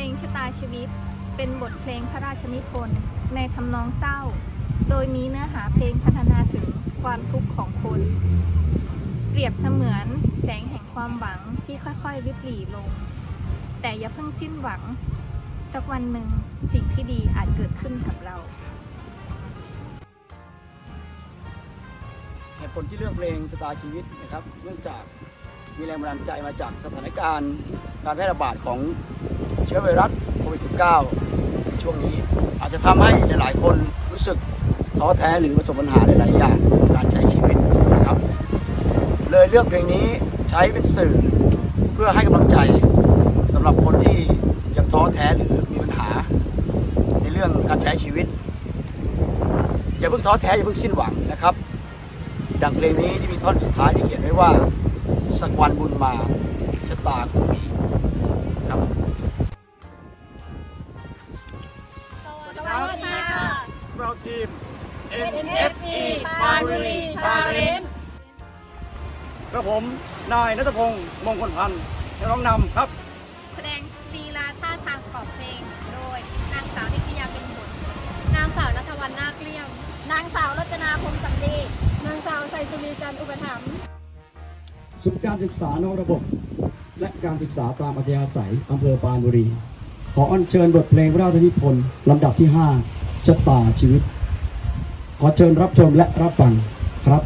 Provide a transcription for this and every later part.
ลงชะตาชีวิต เป็นบทเพลงพระราชนิพนธ์ในทำนองเศร้า โดยมีเนื้อหาเพลงพัฒนาถึงความทุกข์ของคน เปรียบเสมือนแสงแห่งความหวังที่ค่อยๆริบหรี่ลง แต่อย่าเพิ่งสิ้นหวัง สักวันหนึ่งสิ่งที่ดีอาจเกิดขึ้นกับเราเหตุผลที่เลือกเพลงชะตาชีวิตนะครับ เนื่องจากมีแรงบันดาลใจมาจากสถานการณ์การแพร่ระบาดของ เชื้อไวรัสโควิด -19 ในช่วงนี้ อาจจะทำให้หลายๆ คนรู้สึกท้อแท้หรือประสบปัญหาหลายๆอย่างการใช้ชีวิตนะครับ เลยเลือกเพลงนี้ใช้เป็นสื่อเพื่อให้กำลังใจสำหรับคนที่ยังท้อแท้หรือมีปัญหา ในเรื่องการใช้ชีวิต อย่าเพิ่งท้อแท้อย่าเพิ่งสิ้นหวังนะครับ ดังเพลงนี้ที่มีท่อนสุดท้ายที่เขียนไว้ว่าสักวันบุญมาชะตาคง ทีม NFE ปานบุรี Challenge ครับผม นายนัทพงศ์มงคลพันธ์นักร้องนำครับ แสดงลีลาท่าทางประกอบเพลง โดย นางสาวนิตยาเป็นบุตรนางสาวนัทวันนาคเกลี้ยงนางสาวรจนาพงศ์สัมดี นางสาวไสสุรีจันทร์อุปถัมภ์ศูนย์การศึกษานอกระบบ และการศึกษาตามอัธยาศัยอำเภอปรานบุรี ขออัญเชิญบทเพลงพระราชนิพนธ์ลำดับที่ 5ชะตาชีวิต ขอเชิญรับชมและรับฟังครับ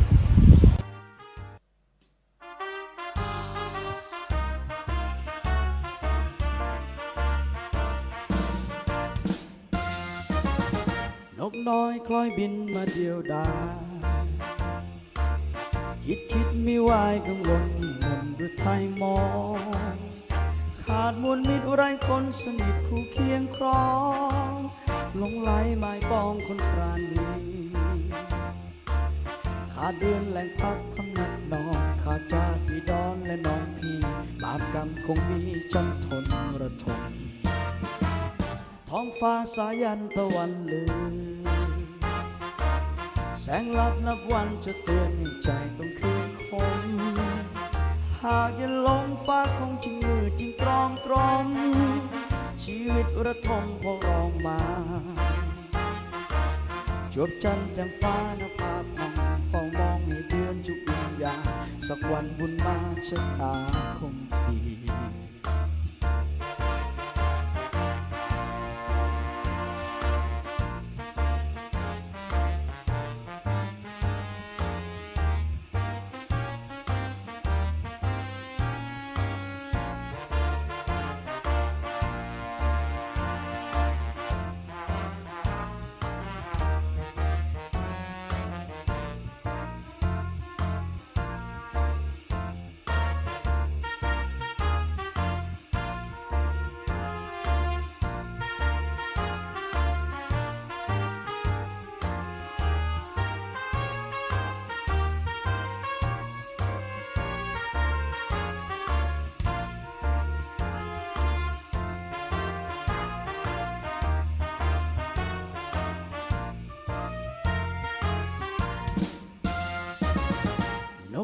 นกน้อยคล้อยบินมาเดียวดายคิดคิดไม่วายกังวลให้มนต์หรือไทยมอง ขาดมวลมิตรไรคนสนิทคู่เคียงครองหลงไหลหมายปองคนปราณี เดือนแหล่งพักคำนักนอนขาจาติบิดอนและน้องพี่บาปกรรมคงมีจำทนระทมท้องฟ้าสายันตะวันลือแสงลับนับวันจะเตือนให้ใจต้องคืนคมหากย่าลงฟ้าคงจึงมืดจึงตรอมตรอมชีวิตระทมพอรองมา จวบจันทร์จ่มฟ้านภาพองา สักวันบุญมาชะตาคง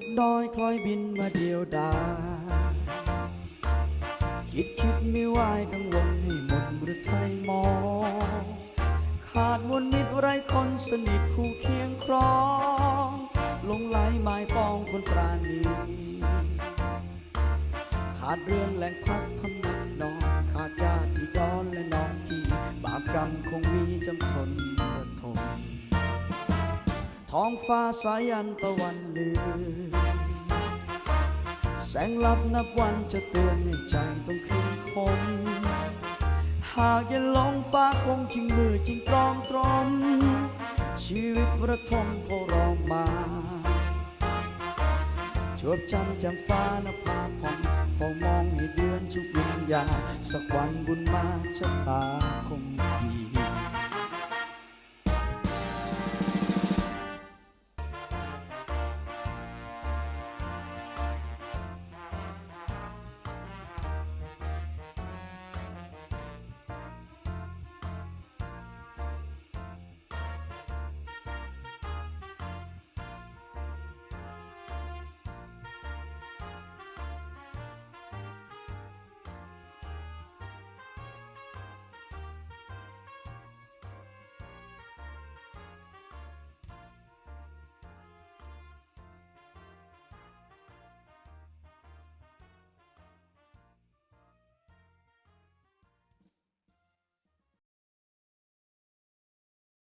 กน้อยคล้อยบินมาเดียวดายคิดคิดไม่วายกังวลให้หมดหรือไทยมอง ขาดมวลมิตรไรคนสนิทคู่เคียงครองลงไหลหมายปองคนปราณี ขาดเรื่องแหล่งพัก ท้องฟ้าสายันตะวันเลือแสงลับนับวันจะเตือนให้ใจต้องคืนคมหากย่าลงฟ้าคงจริงมือจริงตรอมตรอมชีวิตระทมพอรองมาจวบจำจำฟ้านภาพองเฝ้ามองให้เดือนชุกวิญญาสักวันบุญมาชะตาคง